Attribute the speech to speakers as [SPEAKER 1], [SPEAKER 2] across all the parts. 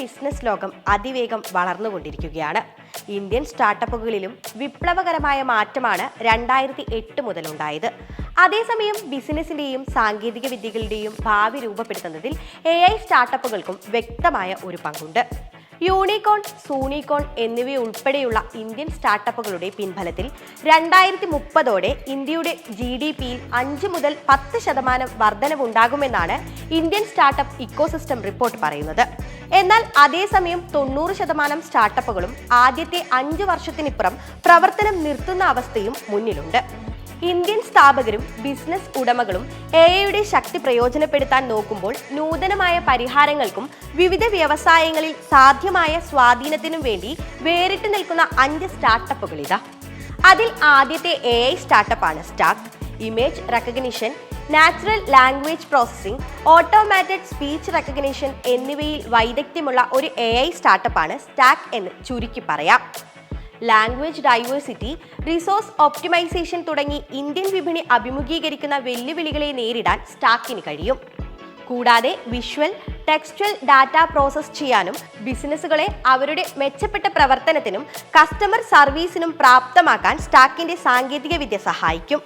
[SPEAKER 1] Business ലോകം അതിവേഗം വളർന്നുകൊണ്ടിരിക്കുകയാണ്. Indian സ്റ്റാർട്ടപ്പുകളിലും വിപ്ലവകരമായ മാറ്റമാണ് രണ്ടായിരത്തി എട്ട് മുതലുണ്ടായത്. അതേസമയം ബിസിനസിന്റെയും സാങ്കേതിക വിദ്യകളുടെയും ഭാവി രൂപപ്പെടുത്തുന്നതിൽ എ ഐ സ്റ്റാർട്ടപ്പുകൾക്കും വ്യക്തമായ ഒരു പങ്കുണ്ട്. യൂണിക്കോൺ സൂണിക്കോൺ എന്നിവയുൾപ്പെടെയുള്ള ഇന്ത്യൻ സ്റ്റാർട്ടപ്പുകളുടെ പിൻബലത്തിൽ രണ്ടായിരത്തി മുപ്പതോടെ ഇന്ത്യയുടെ ജി ഡി പിയിൽ അഞ്ച് മുതൽ പത്ത് ശതമാനം വർധനവുണ്ടാകുമെന്നാണ് ഇന്ത്യൻ സ്റ്റാർട്ടപ്പ് ഇക്കോസിസ്റ്റം റിപ്പോർട്ട് പറയുന്നത്. എന്നാൽ അതേസമയം തൊണ്ണൂറ് ശതമാനം സ്റ്റാർട്ടപ്പുകളും ആദ്യത്തെ അഞ്ച് വർഷത്തിനിപ്പുറം പ്രവർത്തനം നിർത്തുന്ന അവസ്ഥയും മുന്നിലുണ്ട്. ഇന്ത്യൻ സ്ഥാപകരും ബിസിനസ് ഉടമകളും എ ഐയുടെ ശക്തി പ്രയോജനപ്പെടുത്താൻ നോക്കുമ്പോൾ നൂതനമായ പരിഹാരങ്ങൾക്കും വിവിധ വ്യവസായങ്ങളിൽ സാധ്യമായ സ്വാധീനത്തിനും വേണ്ടി വേറിട്ട് നിൽക്കുന്ന അഞ്ച് സ്റ്റാർട്ടപ്പുകളിതാ അതിൽ ആദ്യത്തെ A I സ്റ്റാർട്ടപ്പാണ് Stack image recognition natural language processing automated speech recognition എന്നിവയിൽ വൈദഗ്ധ്യമുള്ള ഒരു എ ഐ സ്റ്റാർട്ടപ്പാണ് സ്റ്റാക്ക് എന്ന് ചുരുക്കി പറയാം. ലാംഗ്വേജ് ഡൈവേഴ്സിറ്റി റിസോഴ്സ് ഒപ്റ്റിമൈസേഷൻ തുടങ്ങി ഇന്ത്യൻ വിപണി അഭിമുഖീകരിക്കുന്ന വെല്ലുവിളികളെ നേരിടാൻ സ്റ്റാക്കിന് കഴിയും. കൂടാതെ വിഷ്വൽ ടെക്സ്റ്റൽ ഡാറ്റ പ്രോസസ് ചെയ്യാനും ബിസിനസ്സുകളെ അവരുടെ മെച്ചപ്പെട്ട പ്രവർത്തനത്തിനും കസ്റ്റമർ സർവീസിനും പ്രാപ്തമാക്കാൻ സ്റ്റാക്കിന്റെ സാങ്കേതികവിദ്യ സഹായിക്കും.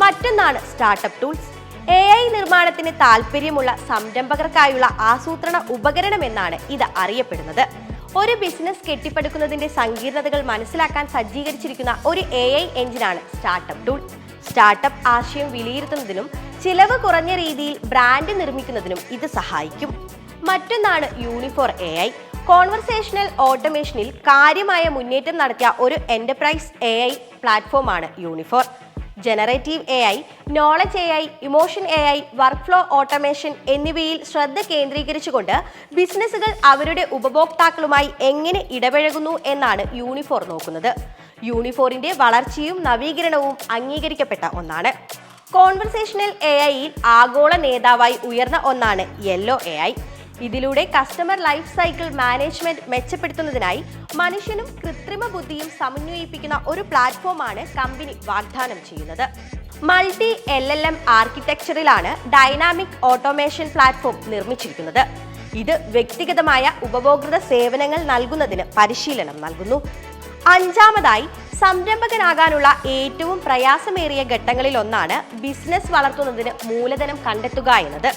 [SPEAKER 1] മറ്റൊന്നാണ് സ്റ്റാർട്ടപ്പ് ടൂൾസ്. എ ഐ നിർമ്മാണത്തിന് താല്പര്യമുള്ള സംരംഭകർക്കായുള്ള ആസൂത്രണ ഉപകരണം എന്നാണ് ഇത് അറിയപ്പെടുന്നത്. ഒരു ബിസിനസ് കെട്ടിപ്പടുക്കുന്നതിന്റെ സങ്കീർണതകൾ മനസ്സിലാക്കാൻ സജ്ജീകരിച്ചിരിക്കുന്ന ഒരു എ ഐ എഞ്ചിനാണ് സ്റ്റാർട്ടപ്പ് ടൂൾ. സ്റ്റാർട്ടപ്പ് ആശയം വിലയിരുത്തുന്നതിനും ചിലവ് കുറഞ്ഞ രീതിയിൽ ബ്രാൻഡ് നിർമ്മിക്കുന്നതിനും ഇത് സഹായിക്കും. മറ്റൊന്നാണ് യൂണിഫോർ എ ഐ കോൺവെർസേഷണൽ ഓട്ടോമേഷനിൽ കാര്യമായ മുന്നേറ്റം നടത്തിയ ഒരു എന്റർപ്രൈസ് എ ഐ പ്ലാറ്റ്ഫോമാണ് Uniphore generative A I knowledge A I emotion A I workflow automation എന്നിവയിൽ ശ്രദ്ധ കേന്ദ്രീകരിച്ചുകൊണ്ട് ബിസിനസ്സുകൾ അവരുടെ ഉപഭോക്താക്കളുമായി എങ്ങനെ ഇടപഴകുന്നു എന്നാണ് യൂണിഫോർ നോക്കുന്നത്. യൂണിഫോറിന്റെ വളർച്ചയും നവീകരണവും അംഗീകരിക്കപ്പെട്ട ഒന്നാണ്. കോൺവെർസേഷണൽ എ ഐയിൽ ആഗോള നേതാവായി ഉയർന്ന ഒന്നാണ് യെല്ലോ എ ഐ ഇതിലൂടെ കസ്റ്റമർ ലൈഫ് സൈക്കിൾ മാനേജ്മെന്റ് മെച്ചപ്പെടുത്തുന്നതിനായി മനുഷ്യനും കൃത്രിമ ബുദ്ധിയും സമന്വയിപ്പിക്കുന്ന ഒരു പ്ലാറ്റ്ഫോമാണ് കമ്പനി വാഗ്ദാനം ചെയ്യുന്നത്. മൾട്ടി എൽ എൽ എം ആർക്കിടെക്ചറിലാണ് ഡൈനാമിക് ഓട്ടോമേഷൻ പ്ലാറ്റ്ഫോം നിർമ്മിച്ചിരിക്കുന്നത്. ഇത് വ്യക്തിഗതമായ ഉപഭോക്തൃ സേവനങ്ങൾ നൽകുന്നതിന് പരിശീലനം നൽകുന്നു. അഞ്ചാമതായി സംരംഭകനാകാനുള്ള ഏറ്റവും പ്രയാസമേറിയ ഘട്ടങ്ങളിൽ ഒന്നാണ് ബിസിനസ് വളർത്തുന്നതിന് മൂലധനം കണ്ടെത്തുക എന്നത്.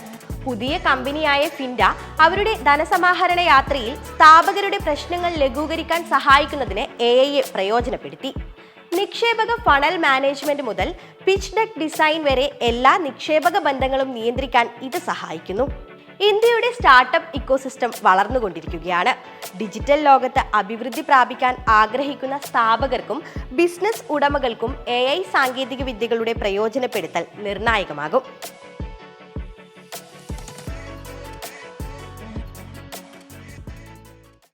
[SPEAKER 1] പുതിയ കമ്പനിയായ ഫിൻഡ അവരുടെ ധനസമാഹരണ യാത്രയിൽ സ്ഥാപകരുടെ പ്രശ്നങ്ങൾ ലഘൂകരിക്കാൻ സഹായിക്കുന്നതിന് എ ഐയെ പ്രയോജനപ്പെടുത്തി. നിക്ഷേപക ഫണൽ മാനേജ്മെന്റ് മുതൽ പിച്ച് ഡെക്ക് ഡിസൈൻ വരെ എല്ലാ നിക്ഷേപക ബന്ധങ്ങളും നിയന്ത്രിക്കാൻ ഇത് സഹായിക്കുന്നു. ഇന്ത്യയുടെ സ്റ്റാർട്ടപ്പ് ഇക്കോസിസ്റ്റം വളർന്നുകൊണ്ടിരിക്കുകയാണ്. ഡിജിറ്റൽ ലോകത്ത് അഭിവൃദ്ധി പ്രാപിക്കാൻ ആഗ്രഹിക്കുന്ന സ്ഥാപകർക്കും ബിസിനസ് ഉടമകൾക്കും എ ഐ സാങ്കേതിക വിദ്യകളുടെ പ്രയോജനപ്പെടുത്തൽ നിർണായകമാകും.